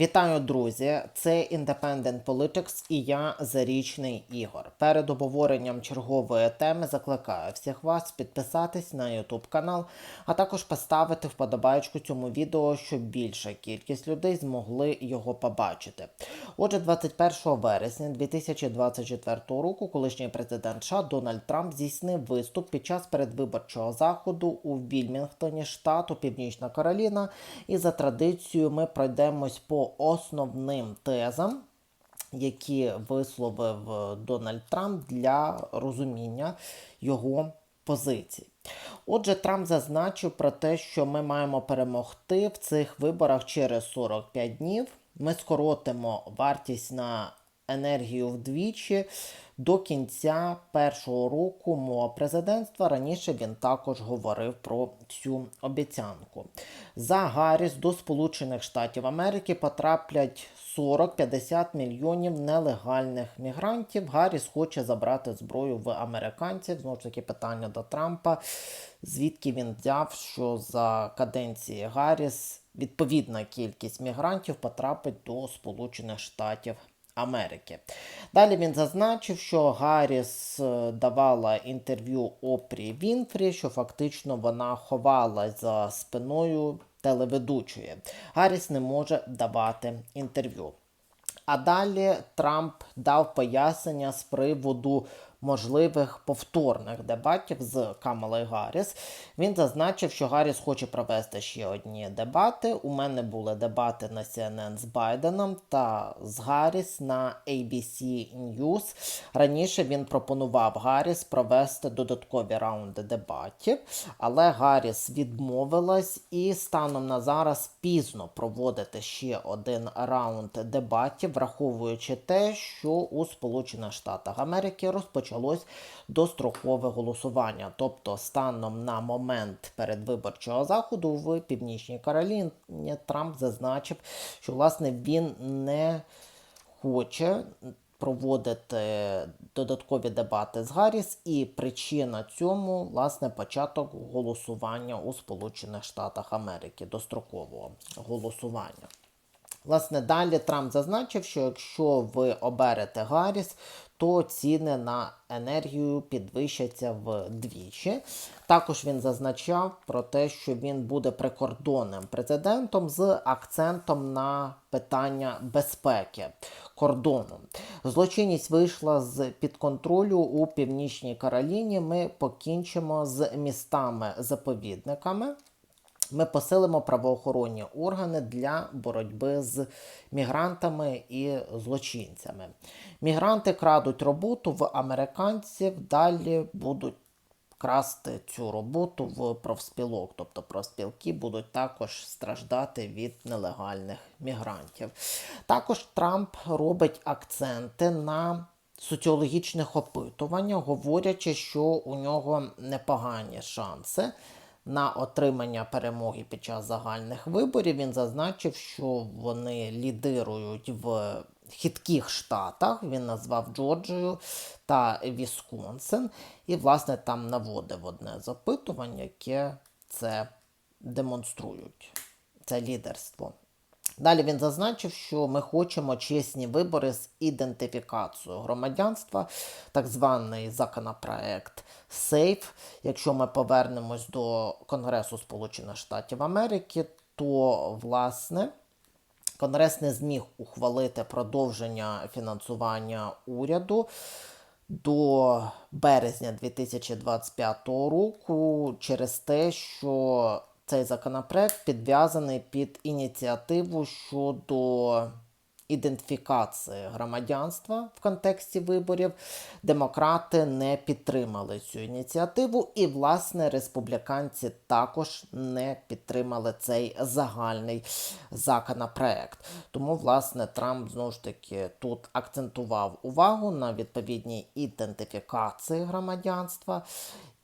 Вітаю, друзі! Це Independent Politics і я Зарічний Ігор. Перед обговоренням чергової теми закликаю всіх вас підписатись на YouTube канал, а також поставити вподобайку цьому відео, щоб більша кількість людей змогли його побачити. Отже, 21 вересня 2024 року колишній президент США Дональд Трамп здійснив виступ під час передвиборчого заходу у Вільмінгтоні, штату Північна Кароліна. І за традицією ми пройдемось по основним тезам, які висловив е, Дональд Трамп для розуміння його позицій. Отже, Трамп зазначив про те, що ми маємо перемогти в цих виборах через 45 днів. Ми скоротимо вартість на енергію вдвічі до кінця першого року мого президентства. Раніше він також говорив про цю обіцянку. За Гарріс до Сполучених Штатів Америки потраплять 40-50 мільйонів нелегальних мігрантів. Гарріс хоче забрати зброю в американців. Знову ж таки, питання до Трампа. Звідки він взяв, що за каденції Гарріс відповідна кількість мігрантів потрапить до Сполучених Штатів. Далі він зазначив, що Гарріс е, давала інтерв'ю Опрі Вінфрі, що фактично вона ховалась за спиною телеведучої. Гарріс не може давати інтерв'ю. А далі Трамп дав пояснення з приводу можливих повторних дебатів з Камалою Гарріс. Він зазначив, що Гарріс хоче провести ще одні дебати. У мене були дебати на CNN з Байденом та з Гарріс на ABC News. Раніше він пропонував Гарріс провести додаткові раунди дебатів, але Гарріс відмовилась і станом на зараз пізно проводити ще один раунд дебатів, враховуючи те, що у Сполучених Штатах Америки розпочалося дострокове голосування. Тобто, станом на момент передвиборчого заходу в Північній Кароліні Трамп зазначив, що власне він не хоче. Проводити додаткові дебати з Гарріс, і причина цьому власне початок голосування у Сполучених Штатах Америки, дострокового голосування. Власне, далі Трамп зазначив, що якщо ви оберете Гарріс, то ціни на енергію підвищаться вдвічі. Також він зазначав про те, що він буде прикордонним президентом з акцентом на питання безпеки кордону. Злочинність вийшла з під контролю у Північній Кароліні. Ми покінчимо з містами-заповідниками. Ми посилимо правоохоронні органи для боротьби з мігрантами і злочинцями. Мігранти крадуть роботу в американців, далі будуть красти цю роботу в профспілок, тобто профспілки будуть також страждати від нелегальних мігрантів. Також Трамп робить акценти на соціологічних опитуваннях, говорячи, що у нього непогані шанси на отримання перемоги під час загальних виборів. Він зазначив, що вони лідирують в хитких штатах. Він назвав Джорджію та Вісконсин. І, власне, там наводив одне з опитувань, яке це демонструють. Це лідерство. Далі він зазначив, що ми хочемо чесні вибори з ідентифікацією громадянства, так званий законопроект SAFE. Якщо ми повернемось до Конгресу Сполучених Штатів Америки, то власне. Конгрес не зміг ухвалити продовження фінансування уряду до березня 2025 року через те, що цей законопроект підв'язаний під ініціативу щодо ідентифікації громадянства в контексті виборів. Демократи не підтримали цю ініціативу, і, власне, республіканці також не підтримали цей загальний законопроект. Тому, власне, Трамп знову ж таки тут акцентував увагу на відповідній ідентифікації громадянства.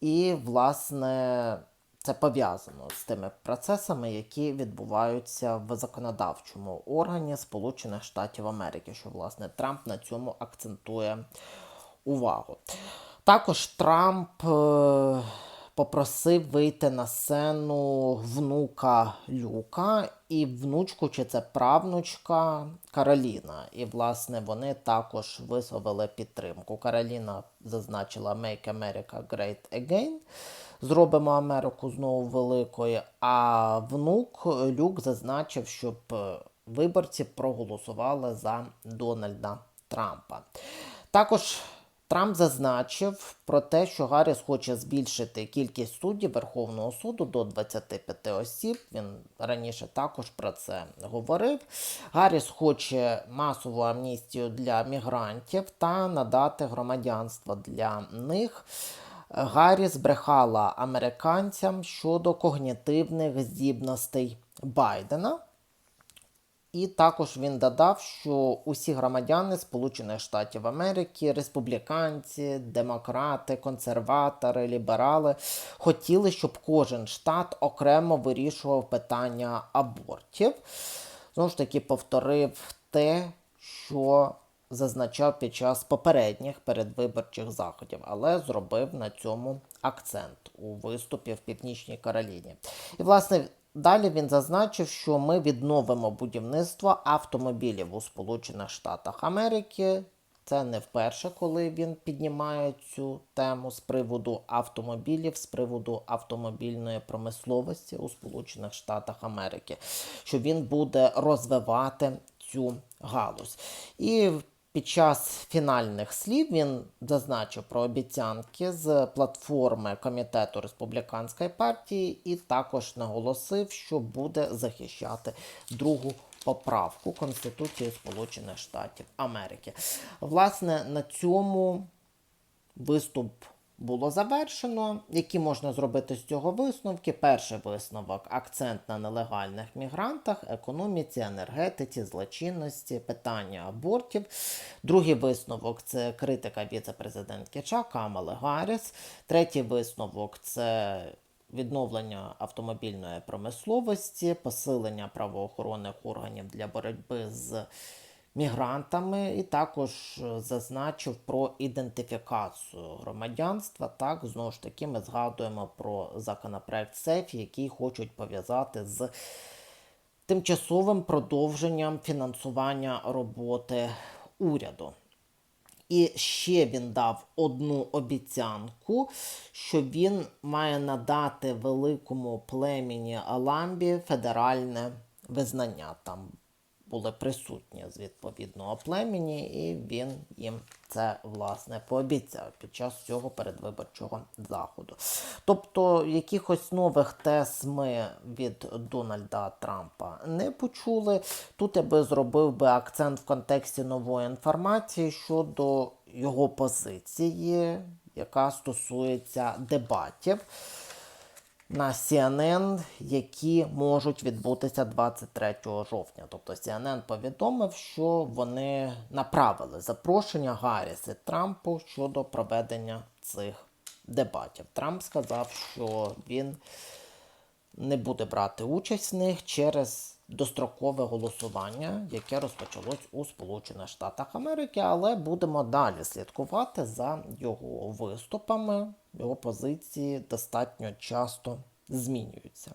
І, власне, це пов'язано з тими процесами, які відбуваються в законодавчому органі Сполучених Штатів Америки, що власне Трамп на цьому акцентує увагу. Також Трамп е попросив вийти на сцену внука Люка і внучку, чи це правнучка Кароліна. І, власне, вони також висловили підтримку. Кароліна зазначила Make America Great Again. Зробимо Америку знову великою. А внук Люк зазначив, щоб е, виборці проголосували за Дональда Трампа. Також Трамп зазначив про те, що Гарріс хоче збільшити кількість суддів Верховного суду до 25 осіб. Він раніше також про це говорив. Гарріс хоче масову амністію для мігрантів та надати громадянство для них. Гарріс брехала американцям щодо когнітивних здібностей Байдена. І також він додав, що усі громадяни Сполучених Штатів Америки, республіканці, демократи, консерватори, ліберали хотіли, щоб кожен штат окремо вирішував питання абортів. Знову ж таки, повторив те, що зазначав під час попередніх передвиборчих заходів, але зробив на цьому акцент у виступі в Північній Кароліні. І, власне, Далі він зазначив, що ми відновимо будівництво автомобілів у Сполучених Штатах Америки. Це не вперше, коли він піднімає цю тему з приводу автомобілів, з приводу автомобільної промисловості у Сполучених Штатах Америки, що він буде розвивати цю галузь. І під час фінальних слів він зазначив про обіцянки з платформи Комітету Республіканської партії і також наголосив, що буде захищати другу поправку Конституції Сполучених Штатів Америки. Власне, на цьому виступ було завершено. Які можна зробити з цього висновки? Перший висновок акцент на нелегальних мігрантах, економіці, енергетиці, злочинності, питання абортів. Другий висновок це критика віце-президентки Ча Камали Гарріс. Третій висновок це. Відновлення автомобільної промисловості, посилення правоохоронних органів для боротьби з мігрантами, і також е, зазначив про ідентифікацію громадянства. Так, знову ж таки, ми згадуємо про законопроект СЕФ, який хочуть пов'язати з тимчасовим продовженням фінансування роботи уряду. І ще він дав одну обіцянку, що він має надати великому племені Аламбі федеральне визнання. Там були присутні з відповідного племені, і він їм це власне пообіцяв під час цього передвиборчого заходу. Тобто якихось нових тез ми від Дональда Трампа не почули. Тут я би зробив би акцент в контексті нової інформації щодо його позиції, яка стосується дебатів на CNN, які можуть відбутися 23 жовтня. Тобто CNN повідомив, що вони направили запрошення Гарріса Трампу щодо проведення цих дебатів. Трамп сказав, що він не буде брати участь в них через дострокове голосування, яке розпочалось у Сполучених Штатах Америки, але будемо далі слідкувати за його виступами. Його позиції достатньо часто змінюються.